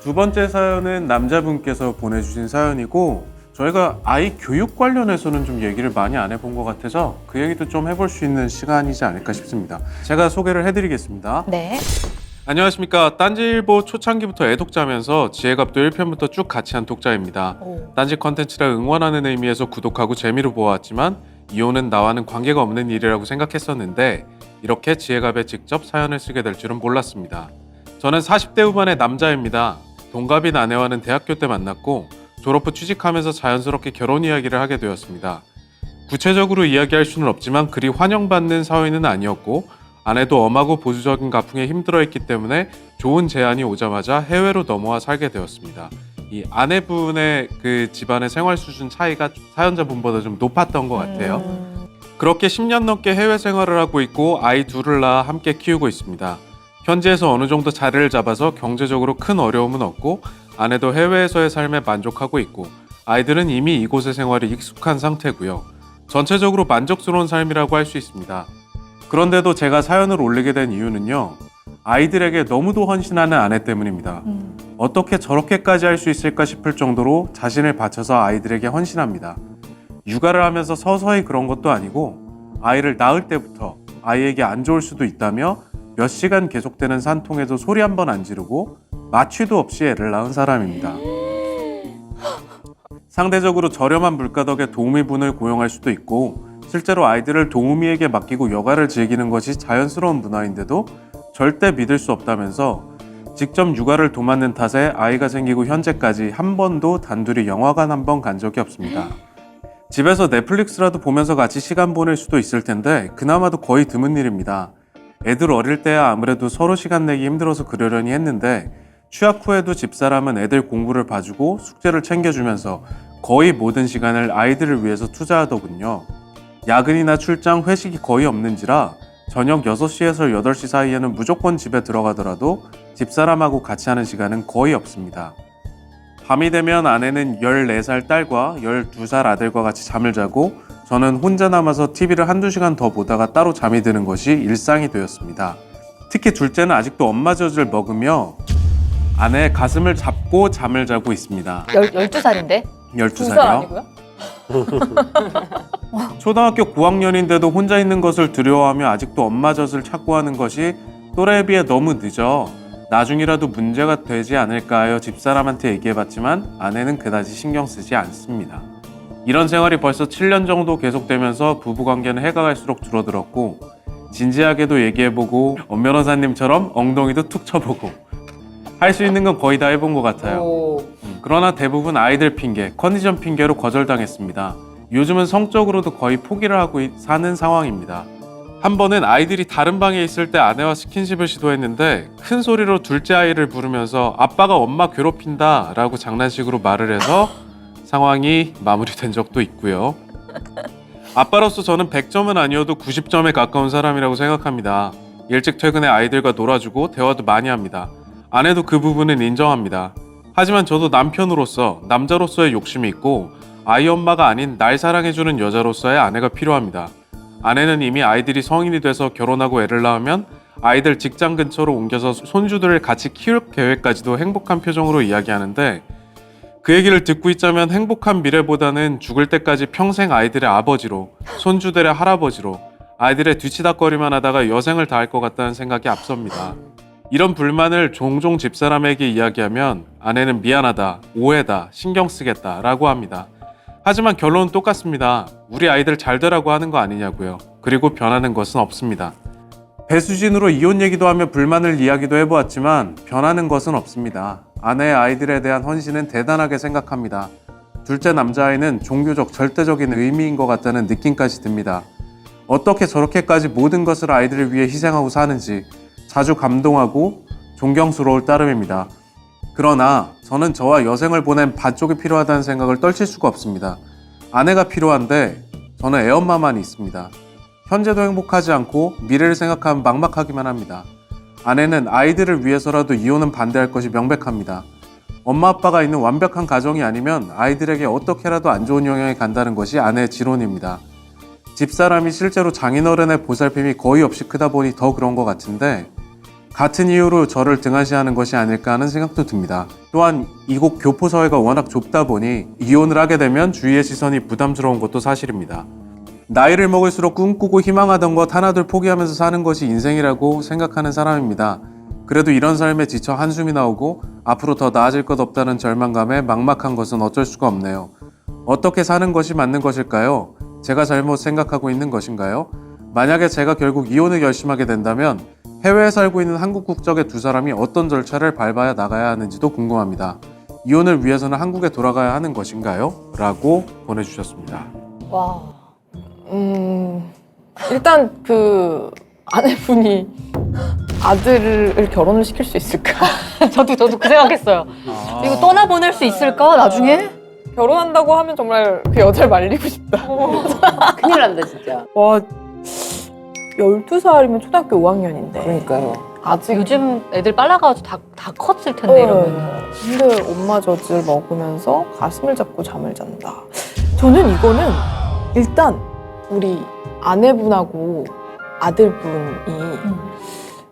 두 번째 사연은 남자분께서 보내주신 사연이고 저희가 아이 교육 관련해서는 좀 얘기를 많이 안 해본 것 같아서 그 얘기도 좀 해볼 수 있는 시간이지 않을까 싶습니다. 제가 소개를 해드리겠습니다. 네. 안녕하십니까. 딴지일보 초창기부터 애독자면서 지혜갑도 1편부터 쭉 같이 한 독자입니다. 오. 딴지 컨텐츠를 응원하는 의미에서 구독하고 재미로 보아왔지만 이혼은 나와는 관계가 없는 일이라고 생각했었는데 이렇게 지혜갑에 직접 사연을 쓰게 될 줄은 몰랐습니다. 저는 40대 후반의 남자입니다. 동갑인 아내와는 대학교 때 만났고 졸업 후 취직하면서 자연스럽게 결혼 이야기를 하게 되었습니다. 구체적으로 이야기할 수는 없지만 그리 환영받는 사회는 아니었고 아내도 엄하고 보수적인 가풍에 힘들어했기 때문에 좋은 제안이 오자마자 해외로 넘어와 살게 되었습니다. 이 아내분의 그 집안의 생활 수준 차이가 사연자분보다 좀 높았던 것 같아요. 음. 그렇게 10년 넘게 해외 생활을 하고 있고 아이 둘을 낳아 함께 키우고 있습니다. 현지에서 어느 정도 자리를 잡아서 경제적으로 큰 어려움은 없고 아내도 해외에서의 삶에 만족하고 있고 아이들은 이미 이곳의 생활에 익숙한 상태고요. 전체적으로 만족스러운 삶이라고 할 수 있습니다. 그런데도 제가 사연을 올리게 된 이유는요. 아이들에게 너무도 헌신하는 아내 때문입니다. 음. 어떻게 저렇게까지 할 수 있을까 싶을 정도로 자신을 바쳐서 아이들에게 헌신합니다. 육아를 하면서 서서히 그런 것도 아니고 아이를 낳을 때부터 아이에게 안 좋을 수도 있다며 몇 시간 계속되는 산통에도 소리 한 번 안 지르고 마취도 없이 애를 낳은 사람입니다. 상대적으로 저렴한 물가 덕에 도우미분을 고용할 수도 있고 실제로 아이들을 도우미에게 맡기고 여가를 즐기는 것이 자연스러운 문화인데도 절대 믿을 수 없다면서 직접 육아를 도맡는 탓에 아이가 생기고 현재까지 한 번도 단둘이 영화관 한 번 간 적이 없습니다. 집에서 넷플릭스라도 보면서 같이 시간 보낼 수도 있을 텐데 그나마도 거의 드문 일입니다. 애들 어릴 때야 아무래도 서로 시간 내기 힘들어서 그러려니 했는데 취학 후에도 집사람은 애들 공부를 봐주고 숙제를 챙겨주면서 거의 모든 시간을 아이들을 위해서 투자하더군요. 야근이나 출장, 회식이 거의 없는지라 저녁 6시에서 8시 사이에는 무조건 집에 들어가더라도 집사람하고 같이 하는 시간은 거의 없습니다. 밤이 되면 아내는 14살 딸과 12살 아들과 같이 잠을 자고 저는 혼자 남아서 TV를 한두 시간 더 보다가 따로 잠이 드는 것이 일상이 되었습니다. 특히 둘째는 아직도 엄마 젖을 먹으며 아내의 가슴을 잡고 잠을 자고 있습니다. 열, 12살인데? 12살이요? 아니고요? 초등학교 9학년인데도 혼자 있는 것을 두려워하며 아직도 엄마 젖을 찾고 하는 것이 또래에 비해 너무 늦어 나중이라도 문제가 되지 않을까 하여 집사람한테 얘기해봤지만 아내는 그다지 신경 쓰지 않습니다. 이런 생활이 벌써 7년 정도 계속되면서 부부관계는 해가 갈수록 줄어들었고 진지하게도 얘기해보고 엄 변호사님처럼 엉덩이도 툭 쳐보고 할 수 있는 건 거의 다 해본 것 같아요. 오. 음, 그러나 대부분 아이들 핑계, 컨디션 핑계로 거절당했습니다. 요즘은 성적으로도 거의 포기를 하고 있- 사는 상황입니다. 한 번은 아이들이 다른 방에 있을 때 아내와 스킨십을 시도했는데 큰 소리로 둘째 아이를 부르면서 아빠가 엄마 괴롭힌다 라고 장난식으로 말을 해서 상황이 마무리된 적도 있고요. 아빠로서 저는 100점은 아니어도 90점에 가까운 사람이라고 생각합니다. 일찍 퇴근해 아이들과 놀아주고 대화도 많이 합니다. 아내도 그 부분은 인정합니다. 하지만 저도 남편으로서 남자로서의 욕심이 있고 아이 엄마가 아닌 날 사랑해주는 여자로서의 아내가 필요합니다. 아내는 이미 아이들이 성인이 돼서 결혼하고 애를 낳으면 아이들 직장 근처로 옮겨서 손주들을 같이 키울 계획까지도 행복한 표정으로 이야기하는데 그 얘기를 듣고 있자면 행복한 미래보다는 죽을 때까지 평생 아이들의 아버지로 손주들의 할아버지로 아이들의 뒤치다거리만 하다가 여생을 다할 것 같다는 생각이 앞섭니다. 이런 불만을 종종 집사람에게 이야기하면 아내는 미안하다, 오해다, 신경 쓰겠다 라고 합니다. 하지만 결론은 똑같습니다. 우리 아이들 잘 되라고 하는 거 아니냐고요. 그리고 변하는 것은 없습니다. 배수진으로 이혼 얘기도 하며 불만을 이야기도 해보았지만 변하는 것은 없습니다. 아내의 아이들에 대한 헌신은 대단하게 생각합니다. 둘째 남자아이는 종교적 절대적인 의미인 것 같다는 느낌까지 듭니다. 어떻게 저렇게까지 모든 것을 아이들을 위해 희생하고 사는지 자주 감동하고 존경스러울 따름입니다. 그러나 저는 저와 여생을 보낸 밭쪽이 필요하다는 생각을 떨칠 수가 없습니다. 아내가 필요한데 저는 애엄마만 있습니다. 현재도 행복하지 않고 미래를 생각하면 막막하기만 합니다. 아내는 아이들을 위해서라도 이혼은 반대할 것이 명백합니다. 엄마 아빠가 있는 완벽한 가정이 아니면 아이들에게 어떻게라도 안 좋은 영향이 간다는 것이 아내의 지론입니다. 집사람이 실제로 장인어른의 보살핌이 거의 없이 크다 보니 더 그런 것 같은데 같은 이유로 저를 등한시하는 것이 아닐까 하는 생각도 듭니다. 또한 이곳 교포 사회가 워낙 좁다 보니 이혼을 하게 되면 주위의 시선이 부담스러운 것도 사실입니다. 나이를 먹을수록 꿈꾸고 희망하던 것 하나둘 포기하면서 사는 것이 인생이라고 생각하는 사람입니다. 그래도 이런 삶에 지쳐 한숨이 나오고 앞으로 더 나아질 것 없다는 절망감에 막막한 것은 어쩔 수가 없네요. 어떻게 사는 것이 맞는 것일까요? 제가 잘못 생각하고 있는 것인가요? 만약에 제가 결국 이혼을 결심하게 된다면 해외에 살고 있는 한국 국적의 두 사람이 어떤 절차를 밟아야 나가야 하는지도 궁금합니다. 이혼을 위해서는 한국에 돌아가야 하는 것인가요? 라고 보내주셨습니다. 와. 음, 일단 그 아내분이 아들을 결혼을 시킬 수 있을까? 저도 저도 그 생각했어요. 이거 떠나 보낼 수 있을까 나중에? 결혼한다고 하면 정말 그 여자를 말리고 싶다. 큰일 난다 진짜. 와, 12살이면 초등학교 5학년인데. 그러니까요. 아직 요즘 애들 빨라가지고 다, 다 컸을 텐데 이러면. 근데 엄마 젖을 먹으면서 가슴을 잡고 잠을 잔다. 저는 이거는 일단 우리 아내분하고 아들분이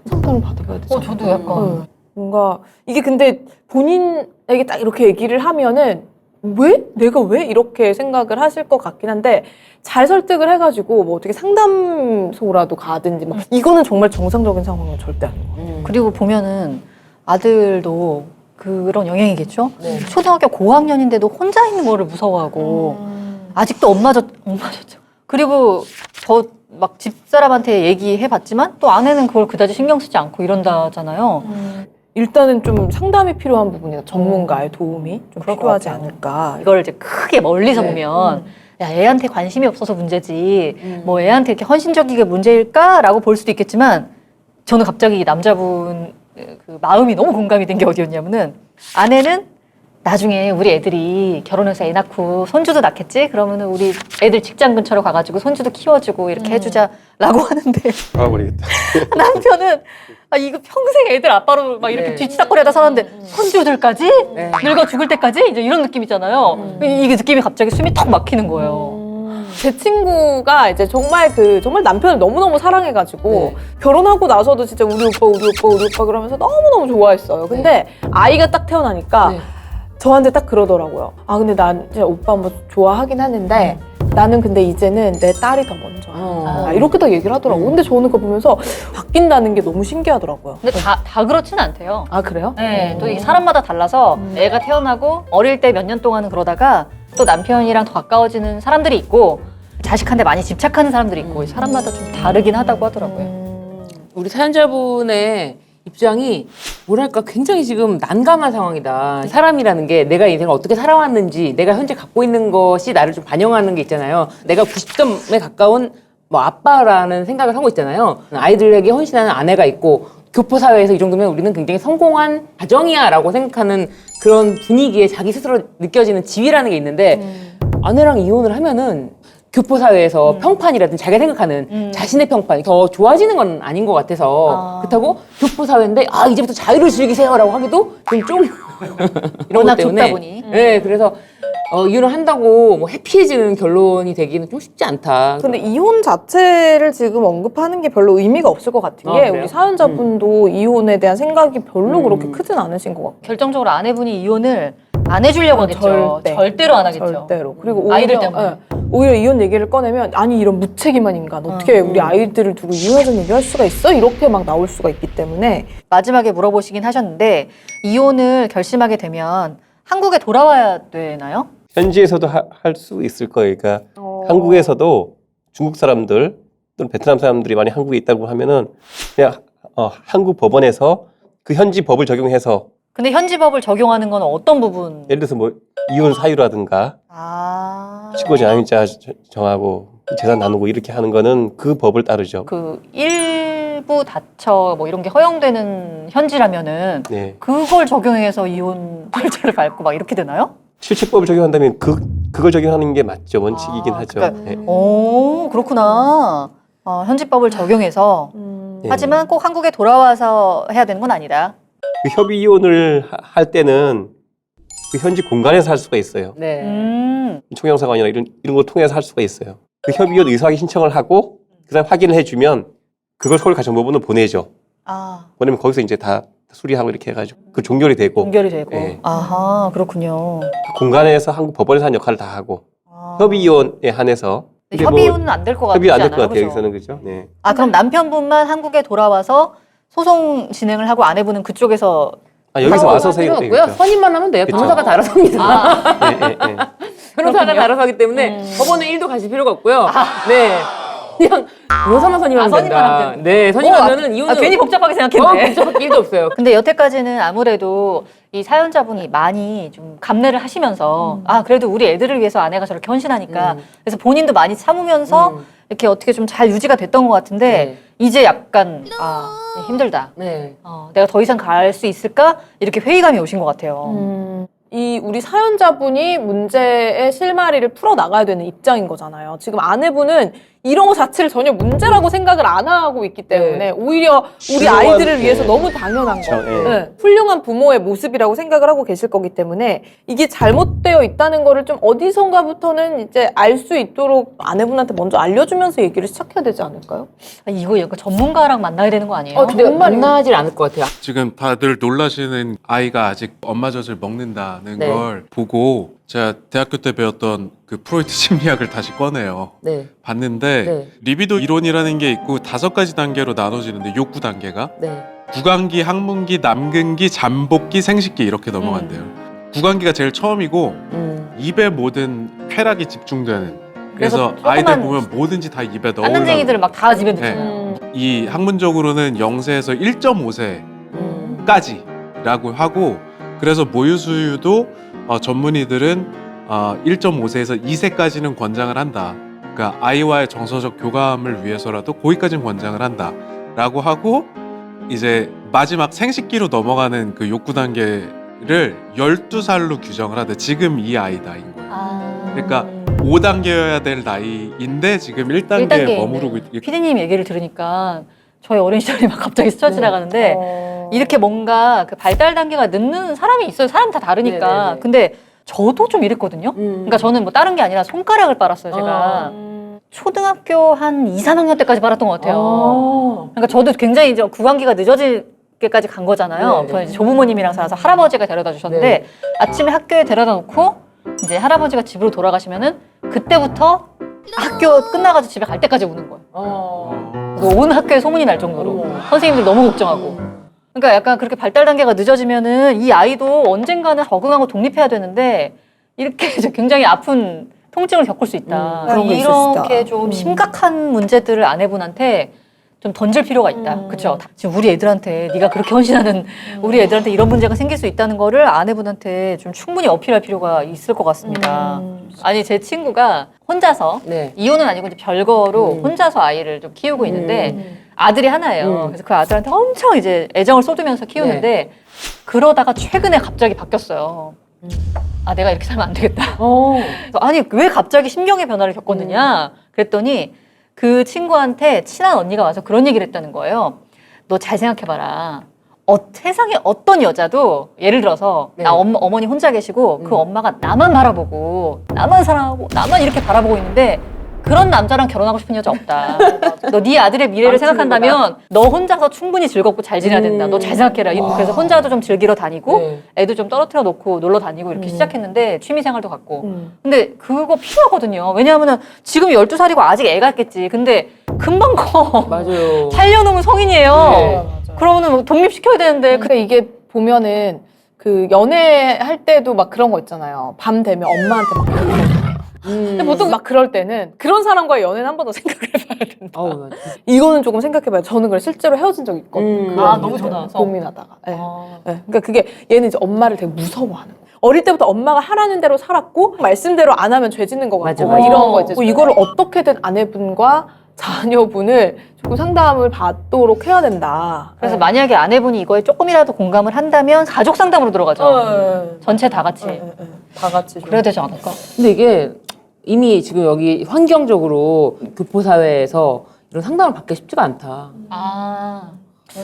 상담을 받아봐야 되잖아요. 어 저도 약간 네. 뭔가 이게 근데 본인에게 딱 이렇게 얘기를 하면은 왜 내가 왜 이렇게 생각을 하실 것 같긴 한데 잘 설득을 해가지고 뭐 어떻게 상담소라도 가든지 막 이거는 정말 정상적인 상황은 절대 아닌 것 같아요. 그리고 보면은 아들도 그런 영향이겠죠. 네. 초등학교 고학년인데도 혼자 있는 거를 무서워하고 아직도 엄마 저 엄마 저 그리고 저막 집사람한테 얘기해봤지만 또 아내는 그걸 그다지 신경 쓰지 않고 이런다잖아요. 일단은 좀 상담이 필요한 부분이다. 전문가의 도움이 좀 그럴 것 필요하지 같아요. 않을까. 이걸 이제 크게 멀리서 네. 보면 야 애한테 관심이 없어서 문제지 음. 뭐 애한테 이렇게 헌신적이게 문제일까라고 볼 수도 있겠지만 저는 갑자기 이 남자분 그 마음이 너무 공감이 된 게 어디였냐면은 아내는 나중에 우리 애들이 결혼해서 애 낳고 손주도 낳겠지 그러면 은 우리 애들 직장 근처로 가가지고 손주도 키워주고 이렇게 해주자라고 하는데 아 모르겠다. 남편은 아 이거 평생 애들 아빠로 막 이렇게 네. 뒤치다거리하다 살았는데 손주들까지 네. 늙어 죽을 때까지 이제 이런 느낌이잖아요. 이- 이게 느낌이 갑자기 숨이 턱 막히는 거예요. 제 친구가 이제 정말 그 정말 남편을 너무너무 사랑해가지고 네. 결혼하고 나서도 진짜 우리 오빠 우리 오빠 우리 오빠 그러면서 너무너무 좋아했어요. 근데 아이가 딱 태어나니까 네. 저한테 딱 그러더라고요. 아 근데 난 진짜 오빠 뭐 좋아하긴 하는데 나는 근데 이제는 내 딸이 더 먼저. 어. 아, 이렇게 딱 얘기를 하더라고. 근데 저는 그거 보면서 바뀐다는 게 너무 신기하더라고요. 근데 다, 다 그렇진 않대요. 아 그래요? 네, 또 이 사람마다 달라서 애가 태어나고 어릴 때 몇 년 동안은 그러다가 또 남편이랑 더 가까워지는 사람들이 있고 자식한테 많이 집착하는 사람들이 있고 사람마다 좀 다르긴 하다고 하더라고요. 우리 사연자분의 입장이 뭐랄까 굉장히 지금 난감한 상황이다. 사람이라는 게 내가 인생을 어떻게 살아왔는지 내가 현재 갖고 있는 것이 나를 좀 반영하는 게 있잖아요. 내가 90점에 가까운 뭐 아빠라는 생각을 하고 있잖아요. 아이들에게 헌신하는 아내가 있고 교포 사회에서 이 정도면 우리는 굉장히 성공한 가정이야라고 생각하는 그런 분위기에 자기 스스로 느껴지는 지위라는 게 있는데 아내랑 이혼을 하면은 교포 사회에서 평판이라든지 자기가 생각하는 음. 자신의 평판이 더 좋아지는 건 아닌 것 같아서 아. 그렇다고 교포 사회인데 아 이제부터 자유를 즐기세요라고 하기도 좀, 좀 이런 워낙 것 때문에 좁다 보니. 네 그래서 어, 이혼을 한다고 뭐 해피해지는 결론이 되기는 좀 쉽지 않다. 근데 이혼 자체를 지금 언급하는 게 별로 의미가 없을 것 같은 아, 게 그래요? 우리 사연자분도 이혼에 대한 생각이 별로 음. 그렇게 크진 않으신 것 같고 결정적으로 아내분이 이혼을 안 해주려고 하겠죠. 절대. 절대 로 안 하겠죠. 절대로 그리고 오히려, 아이들 때문에. 예, 오히려 이혼 얘기를 꺼내면 아니 이런 무책임한 인간 어떻게 음. 우리 아이들을 두고 이혼하자는 얘기할 수가 있어 이렇게 막 나올 수가 있기 때문에 마지막에 물어보시긴 하셨는데 이혼을 결심하게 되면 한국에 돌아와야 되나요? 현지에서도 할 수 있을 거예요. 그러니까 한국에서도 중국 사람들 또는 베트남 사람들이 많이 한국에 있다고 하면은 그냥 어, 한국 법원에서 그 현지 법을 적용해서 근데 현지 법을 적용하는 건 어떤 부분? 예를 들어서 뭐 이혼 사유라든가 아. 식구 장유자 정하고 재산 나누고 이렇게 하는 거는 그 법을 따르죠. 그 일부 다처 뭐 이런 게 허용되는 현지라면은 네. 그걸 적용해서 이혼 절차를 밟고 막 이렇게 되나요? 실체법을 적용한다면 그 그걸 적용하는 게 맞죠. 원칙이긴 아, 하죠. 그러니까- 네. 오 그렇구나. 어, 현지법을 적용해서 네. 하지만 꼭 한국에 돌아와서 해야 되는 건 아니다. 그 협의 이혼을 하- 할 때는 그 현지 공간에서 할 수가 있어요. 네. 음. 총영사관이나 이런 이런 걸 통해서 할 수가 있어요. 그 협의원 의사확인 신청을 하고 그다음 확인을 해주면 그걸 서울 가정법원으로 보내죠. 아, 보내면 거기서 이제 다 수리하고 이렇게 해가지고 그 종결이 되고 연결이 되고. 네. 아하, 그렇군요. 그 공간에서 한국 법원에서 한 역할을 다 하고 아. 협의위원에 한해서 이게 뭐 협의는 안 될 것 같지 협의 안 될? 것 같아요? 여기서는 그죠? 네. 아, 그럼 남편분만 한국에 돌아와서 소송 진행을 하고 아내분은 그쪽에서 아 여기서 와서 세세 없고요. 선임만 하면 돼요. 그쵸. 변호사가 다 알아서 합니다. 아, 예, 예, 예. 변호사가 그렇군요. 다 알아서 하기 때문에 음. 법원은 1도 가실 필요가 없고요. 네. 그냥 변호사만 선임하면 아, 선임만 된다. 하면 된다. 네, 선임하면은 어, 이유는 아, 괜히 복잡하게 어, 생각했네. 복잡할 일도 없어요. 근데 여태까지는 아무래도 이 사연자분이 많이 좀 감내를 하시면서 아 그래도 우리 애들을 위해서 아내가 저렇게 헌신하니까 음. 그래서 본인도 많이 참으면서 음. 이렇게 어떻게 좀 잘 유지가 됐던 것 같은데 네. 이제 약간 아 힘들다. 네. 어, 내가 더 이상 갈 수 있을까 이렇게 회의감이 오신 것 같아요. 음, 이 우리 사연자분이 문제의 실마리를 풀어 나가야 되는 입장인 거잖아요. 지금 아내분은 이런 거 자체를 전혀 문제라고 생각을 안 하고 있기 때문에 오히려 우리 아이들을 위해서 네. 너무 당연한 거, 그렇죠, 예. 네, 훌륭한 부모의 모습이라고 생각을 하고 계실 거기 때문에 이게 잘못되어 있다는 거를 좀 어디선가부터는 이제 알 수 있도록 아내분한테 먼저 알려주면서 얘기를 시작해야 되지 않을까요? 아, 이거 약간 전문가랑 만나야 되는 거 아니에요? 어, 근데? 만나질 않을 것 같아요. 지금 다들 놀라시는 아이가 아직 엄마 젖을 먹는다는 네. 걸 보고 제가 대학교 때 배웠던 그 프로이트 심리학을 다시 꺼내요. 네. 봤는데 네. 리비도 이론이라는 게 있고 다섯 가지 단계로 나눠지는데 욕구 단계가 네. 구강기, 항문기, 남근기, 잠복기, 생식기 이렇게 넘어간대요. 구강기가 제일 처음이고 음. 입에 모든 쾌락이 집중되는. 그래서 그래서 아이들 조그만 보면 뭐든지 다 입에 넣으려고. 딴능쟁이들을 막 다 집에 네. 넣잖아요. 이 학문적으로는 0세에서 1.5세까지라고 음. 하고 그래서 모유 수유도 어, 전문의들은 어, 1.5세에서 2세까지는 권장을 한다. 그러니까 아이와의 정서적 교감을 위해서라도 거기까지는 권장을 한다라고 하고 이제 마지막 생식기로 넘어가는 그 욕구 단계를 12살로 규정을 하대. 지금 이 아이 나이인 거예요. 아. 그러니까 5단계여야 될 나이인데 지금 1단계에 1단계에 머무르고 있, 피디님 얘기를 들으니까 저희 어린 시절이 막 갑자기 스쳐 네. 지나가는데 어. 이렇게 뭔가 그 발달 단계가 늦는 사람이 있어요. 사람 다 다르니까. 네네네. 근데 저도 좀 이랬거든요. 음. 그러니까 저는 뭐 다른 게 아니라 손가락을 빨았어요, 제가. 음. 초등학교 한 2, 3학년 때까지 빨았던 것 같아요. 어. 그러니까 저도 굉장히 이제 구강기가 늦어질게까지 간 거잖아요. 네네. 저는 이제 조부모님이랑 살아서 할아버지가 데려다 주셨는데 네. 아침에 학교에 데려다 놓고 이제 할아버지가 집으로 돌아가시면은 그때부터 학교 끝나가지고 집에 갈 때까지 우는 거예요. 어. 그온 학교에 소문이 날 정도로 어머. 선생님들 너무 걱정하고. 그러니까 약간 그렇게 발달 단계가 늦어지면은 이 아이도 언젠가는 적응하고 독립해야 되는데 이렇게 이제 굉장히 아픈 통증을 겪을 수 있다. 음, 그런 게 이렇게. 좀 음. 심각한 문제들을 아내분한테 좀 던질 필요가 있다. 음. 그렇죠? 지금 우리 애들한테 네가 그렇게 헌신하는 우리 애들한테 이런 문제가 생길 수 있다는 거를 아내분한테 좀 충분히 어필할 필요가 있을 것 같습니다. 음. 아니 제 친구가 혼자서 네. 이혼은 아니고 이제 별거로 음. 혼자서 아이를 좀 키우고 있는데 음. 아들이 하나예요. 음. 그래서 그 아들한테 엄청 이제 애정을 쏟으면서 키우는데 그러다가 최근에 갑자기 바뀌었어요. 음. 아 내가 이렇게 살면 안 되겠다. 어. 그래서 아니 왜 갑자기 심경의 변화를 겪었느냐 그랬더니 그 친구한테 친한 언니가 와서 그런 얘기를 했다는 거예요. 너 잘 생각해봐라. 어, 세상에 어떤 여자도 예를 들어서 네. 나 엄, 어머니 혼자 계시고 그 음. 엄마가 나만 바라보고 나만 사랑하고 나만 이렇게 바라보고 있는데 그런 남자랑 결혼하고 싶은 여자 없다. 너 네 아들의 미래를 망치는 생각한다면 너 혼자서 충분히 즐겁고 잘 지내야 된다. 음. 너잘 생각해라. 이- 그래서 혼자도 좀 즐기러 다니고 네. 애도 좀 떨어뜨려 놓고 놀러 다니고 이렇게 음. 시작했는데 취미 생활도 갖고 음. 근데 그거 필요하거든요. 왜냐하면은 지금 12살이고 아직 애가 있겠지. 근데 금방 커. 맞아요. 8년 후면 성인이에요. 네. 그러면은 뭐 독립시켜야 되는데. 그- 근데 이게 보면은 그 연애할 때도 막 그런 거 있잖아요. 밤 되면 엄마한테 막. 음. 근데 보통 막 그럴 때는 그런 사람과의 연애는 한 번 더 생각을 해봐야 된다. 어우, 나 진짜. 이거는 조금 생각해봐요. 저는 그래 실제로 헤어진 적이 있거든요. 음. 그런 아, 너무 좋다. 고민하다가. 네. 어. 네. 그러니까 그게 얘는 이제 엄마를 되게 무서워하는 거예요. 어릴 때부터 엄마가 하라는 대로 살았고 말씀대로 안 하면 죄 짓는 거 같고 맞아, 막 맞아. 이런 거 이제 이거를 어떻게든 아내분과 자녀분을 조금 상담을 받도록 해야 된다. 그래서 네. 만약에 아내분이 이거에 조금이라도 공감을 한다면 가족 상담으로 들어가죠. 어, 전체 다 같이. 네, 네, 네. 다 같이 좀. 그래야 되지 않을까? 근데 이게 이미 지금 여기 환경적으로 교포 사회에서 이런 상담을 받기 쉽지가 않다. 아.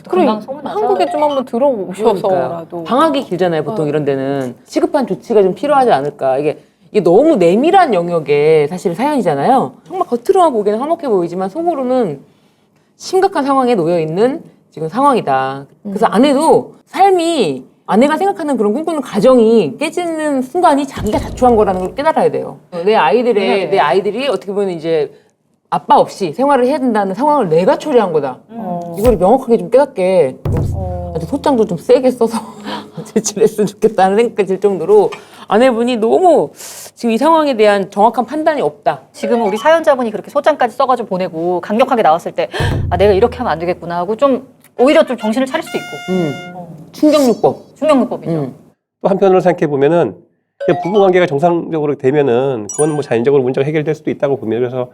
그럼 한국에 좀 한번 들어오셔서라도. 방학이 길잖아요. 보통 어. 이런 데는 시급한 조치가 좀 필요하지 않을까. 이게 이게 너무 내밀한 영역의 사실 사연이잖아요. 정말 겉으로만 보기에는 화목해 보이지만 속으로는 심각한 상황에 놓여 있는 지금 상황이다. 그래서 아내도 삶이 아내가 생각하는 그런 꿈꾸는 가정이 깨지는 순간이 자기가 자초한 거라는 걸 깨달아야 돼요. 내 아이들의 내 아이들이 어떻게 보면 이제 아빠 없이 생활을 해야 된다는 상황을 내가 초래한 거다. 어. 이걸 명확하게 좀 깨닫게 좀 아주 소장도 좀 세게 써서 제출했으면 좋겠다는 생각이 들 정도로 아내분이 너무 지금 이 상황에 대한 정확한 판단이 없다. 지금 우리 사연자분이 그렇게 소장까지 써가지고 보내고 강력하게 나왔을 때 아, 내가 이렇게 하면 안 되겠구나 하고 좀 오히려 좀 정신을 차릴 수도 있고 음. 충격요법. 충격요법이죠. 음. 또 한편으로 생각해 보면은 부부 관계가 정상적으로 되면은 그건 뭐 자연적으로 문제가 해결될 수도 있다고 봅니다. 그래서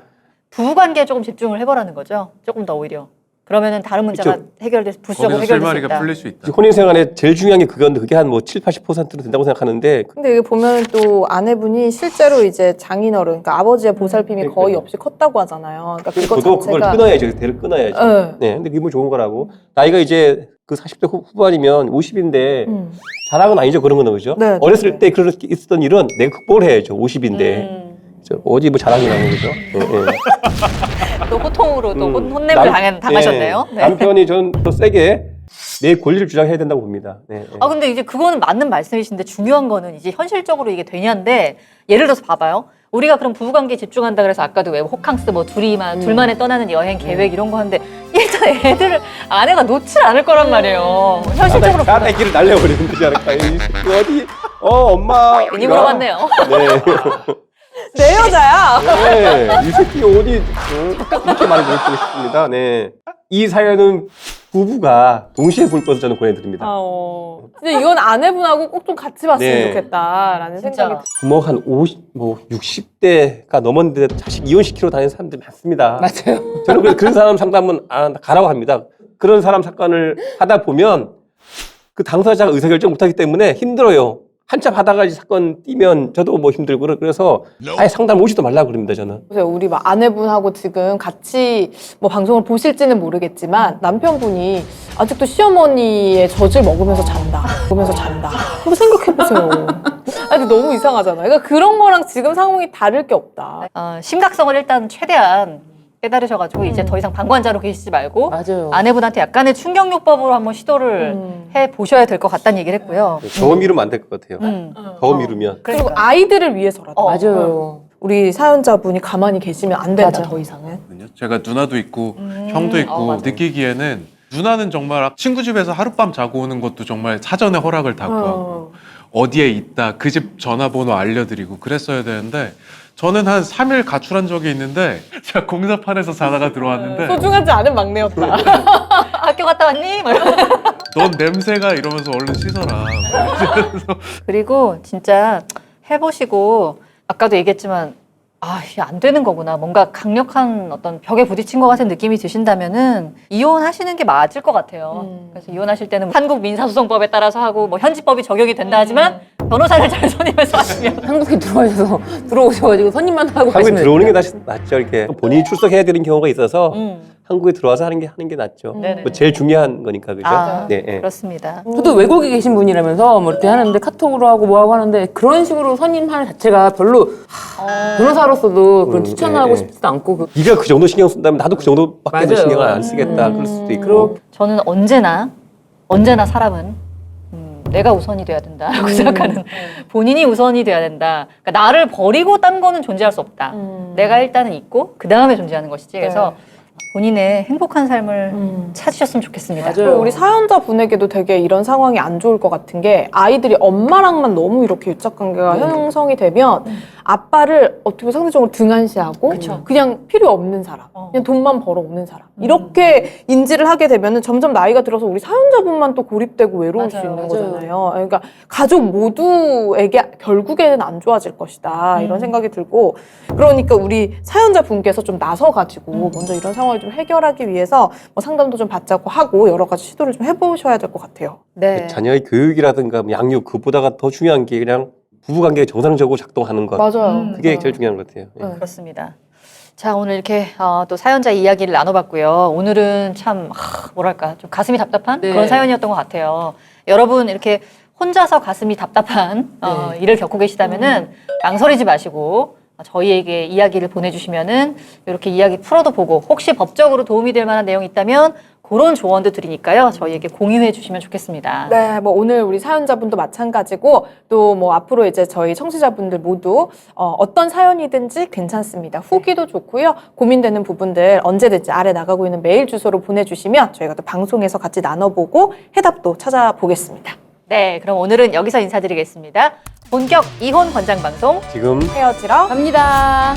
부부 관계에 조금 집중을 해보라는 거죠. 조금 더 오히려. 그러면은 다른 문제가 그쵸. 해결될 부수적으로 거기서 해결될 수 실마리가 있다. 풀릴 수 있다. 혼인 생활에 제일 중요한 게 그건데 그게 한 뭐 7, 80%는 된다고 생각하는데 근데 여기 보면 또 아내분이 실제로 이제 장인어른, 그러니까 아버지의 보살핌이 거의 그러니까요. 없이 컸다고 하잖아요. 그러니까 그거 저도 그걸 자체가 끊어야죠. 대를 끊어야죠. 네. 네, 근데 기분 좋은 거라고. 나이가 이제 그 40대 후- 후반이면 50인데 음. 자랑은 아니죠. 그런 거는 그죠? 네, 어렸을 네. 때 그런 게 있었던 일은 내가 극복을 해야죠. 50인데. 음, 저 어디 뭐 자랑이 나는 거죠. 예, 예. 또 호통으로 또 혼- 음, 혼냄을 남- 당한, 당하셨네요. 예, 네. 남편이 저는 더 세게 내 권리를 주장해야 된다고 봅니다. 네, 예. 아 근데 이제 그거는 맞는 말씀이신데 중요한 거는 이제 현실적으로 이게 되냐인데 예를 들어서 봐봐요. 우리가 그럼 부부관계에 집중한다 그래서 아까도 왜 호캉스 뭐 둘이만 둘만에 떠나는 여행 계획 이런 거 하는데 일단 애들을 아내가 놓질 않을 거란 말이에요. 현실적으로 나 보면 길 날려버리면 되지 않을까? 이 어디? 어 엄마. 괜히 물어봤네요. 네. 내 여자야. 네, 이 새끼 어디 어, 이렇게 말을 보여주고 싶습니다. 네. 이 사연은 부부가 동시에 볼 것을 저는 권해드립니다. 아, 어. 근데 이건 아내분하고 꼭 좀 같이 봤으면 네. 좋겠다라는 진짜. 생각이 부모 한 50, 뭐 60대가 넘었는데 자식 이혼시키러 다니는 사람들이 많습니다. 맞아요. 저는 그래서 그런 사람 상담은 아, 가라고 합니다. 그런 사람 사건을 하다 보면 그 당사자가 의사결정 못하기 때문에 힘들어요. 한참 하다가 이 사건 뛰면 저도 뭐 힘들고 그래서 아예 상담 오지도 말라고 그럽니다 저는. 보세요. 우리 막 아내분하고 지금 같이 뭐 방송을 보실지는 모르겠지만 남편분이 아직도 시어머니의 젖을 먹으면서 잔다. 먹으면서 잔다. 한번 생각해 보세요. 아니 근데 너무 이상하잖아요. 그러니까 그런 거랑 지금 상황이 다를 게 없다. 어, 심각성을 일단 최대한 깨달으셔가지고 이제 더 이상 방관자로 계시지 말고 맞아요. 아내분한테 약간의 충격요법으로 한번 시도를 음. 해 보셔야 될 것 같다는 얘기를 했고요. 더 미루면 안 될 것 같아요. 음. 더 미루면. 그리고 그러니까. 아이들을 위해서라도. 어, 맞아요. 우리 사연자분이 가만히 계시면 안 된다 맞아. 더 이상은. 제가 누나도 있고 음. 형도 있고 어, 맞아요. 느끼기에는 누나는 정말 친구 집에서 하룻밤 자고 오는 것도 정말 사전에 허락을 다 구하고 어. 어디에 있다 그 집 전화번호 알려드리고 그랬어야 되는데 저는 한 3일 가출한 적이 있는데 제가 공사판에서 자다가 들어왔는데 소중하지 않은 막내였다. 학교 갔다 왔니? 막 이러면서. 넌 냄새가 이러면서 얼른 씻어라 그리고 진짜 해보시고 아까도 얘기했지만 아 이게 안 되는 거구나 뭔가 강력한 어떤 벽에 부딪힌 것 같은 느낌이 드신다면은 이혼하시는 게 맞을 것 같아요. 음. 그래서 이혼하실 때는 한국 민사소송법에 따라서 하고 뭐 현지법이 적용이 된다 하지만 변호사를 잘 선임해서 하시면 한국에 들어오셔서 들어오셔가지고 손님만 하고 한국에 가시면 들어오는 게 낫, 낫죠. 이렇게 본인이 출석해야 되는 경우가 있어서 음, 한국에 들어와서 하는 게 하는 게 낫죠. 네네. 뭐 제일 중요한 거니까 그죠. 아, 네, 예. 그렇습니다. 저도 외국에 계신 분이라면서 뭐 이렇게 하는데 카톡으로 하고 뭐 하고 하는데 그런 식으로 선임하는 자체가 별로 하, 변호사로서도 그런 음, 추천하고 예, 예. 싶지도 않고 그- 네가 그 정도 신경 쓴다면 나도 그 정도밖에 맞아요. 신경을 안 쓰겠다. 그럴 수도 있고. 그리고 저는 언제나 언제나 사람은 음, 내가 우선이 돼야 된다라고 생각하는 본인이 우선이 돼야 된다. 그러니까 나를 버리고 딴 거는 존재할 수 없다. 음. 내가 일단은 있고 그 다음에 존재하는 것이지. 그래서 본인의 행복한 삶을 음. 찾으셨으면 좋겠습니다. 맞아요. 그리고 우리 사연자 분에게도 되게 이런 상황이 안 좋을 것 같은 게 아이들이 엄마랑만 너무 이렇게 유착 관계가 형성이 되면 아빠를 어떻게 보면 상대적으로 등한시하고 그쵸. 그냥 필요 없는 사람, 어. 그냥 돈만 벌어 오는 사람 이렇게 인지를 하게 되면은 점점 나이가 들어서 우리 사연자분만 또 고립되고 외로울 수 맞아요, 있는 맞아요. 거잖아요. 그러니까 가족 모두에게 결국에는 안 좋아질 것이다 이런 생각이 들고 그러니까 우리 사연자 분께서 좀 나서 가지고 먼저 이런 상황 을 좀 해결하기 위해서 뭐 상담도 좀 받자고 하고 여러 가지 시도를 좀 해보셔야 될 것 같아요. 네. 자녀의 교육이라든가 뭐 양육 그보다가 더 중요한 게 그냥 부부관계가 정상적으로 작동하는 것. 맞아요. 음, 그게 맞아요. 제일 중요한 것 같아요. 예. 네. 그렇습니다. 자 오늘 이렇게 어, 또 사연자 이야기를 나눠봤고요. 오늘은 참 하, 뭐랄까 좀 가슴이 답답한 네. 그런 사연이었던 것 같아요. 여러분 이렇게 혼자서 가슴이 답답한 어, 일을 겪고 계시다면은 망설이지 마시고 저희에게 이야기를 보내주시면은 이렇게 이야기 풀어도 보고 혹시 법적으로 도움이 될 만한 내용이 있다면 그런 조언도 드리니까요. 저희에게 공유해 주시면 좋겠습니다. 네, 뭐 오늘 우리 사연자분도 마찬가지고 또 뭐 앞으로 이제 저희 청취자분들 모두 어, 어떤 사연이든지 괜찮습니다. 후기도 좋고요. 고민되는 부분들 언제든지 아래 나가고 있는 메일 주소로 보내주시면 저희가 또 방송에서 같이 나눠보고 해답도 찾아보겠습니다. 네, 그럼 오늘은 여기서 인사드리겠습니다. 본격 이혼 권장 방송 지금 헤어지러 갑니다.